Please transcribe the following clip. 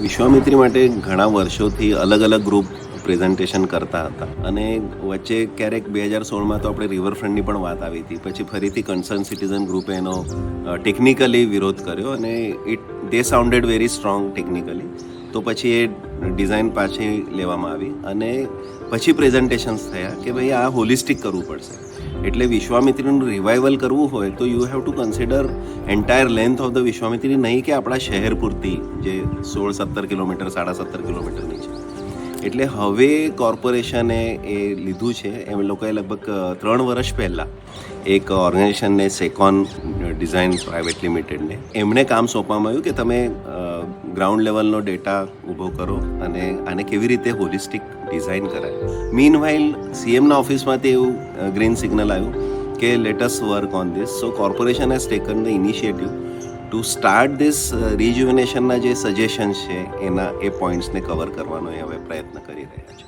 વિશ્વામિત્રી માટે ઘણા વર્ષોથી અલગ અલગ ગ્રુપ પ્રેઝન્ટેશન કરતા હતા. અને વચ્ચે ક્યારેક બે હજાર સોળમાં તો આપણે રિવરફ્રન્ટની પણ વાત આવી હતી. પછી ફરીથી કન્સર્ન સિટીઝન ગ્રુપે એનો ટેકનિકલી વિરોધ કર્યો અને it they sounded very strong technically તો પછી એ ડિઝાઇન પાછી લેવામાં આવી અને પછી પ્રેઝન્ટેશન્સ થયા કે ભાઈ આ હોલિસ્ટિક કરવું પડશે. એટલે વિશ્વામિત્રીનું રિવાઇવલ કરવું હોય તો you have to consider entire length of the Vishwamitri નહીં કે આપણા શહેર પૂરતી, જે સોળ સત્તર કિલોમીટર, સાડા સત્તર કિલોમીટરની છે એટલે હવે કોર્પોરેશને એ લીધું છે. એમ લોકોએ લગભગ ત્રણ વર્ષ પહેલાં એક ઓર્ગેનાઇઝેશનને સેકોન ડિઝાઇન પ્રાઇવેટ લિમિટેડને એમણે કામ સોંપવામાં આવ્યું કે તમે ગ્રાઉન્ડ લેવલનો ડેટા ઊભો કરો અને આને કેવી રીતે હોલિસ્ટિક ડિઝાઇન કરાય. મીન વાઇલ સીએમના ઓફિસમાંથી એવું ગ્રીન સિગ્નલ આવ્યું કે let's work on this so corporation has taken the initiative to start this રિજ્યુવિનેશનના જે સજેશન્સ છે, એના, એ પોઈન્ટ્સને કવર કરવાનો એ હવે પ્રયત્ન કરી રહ્યા છે.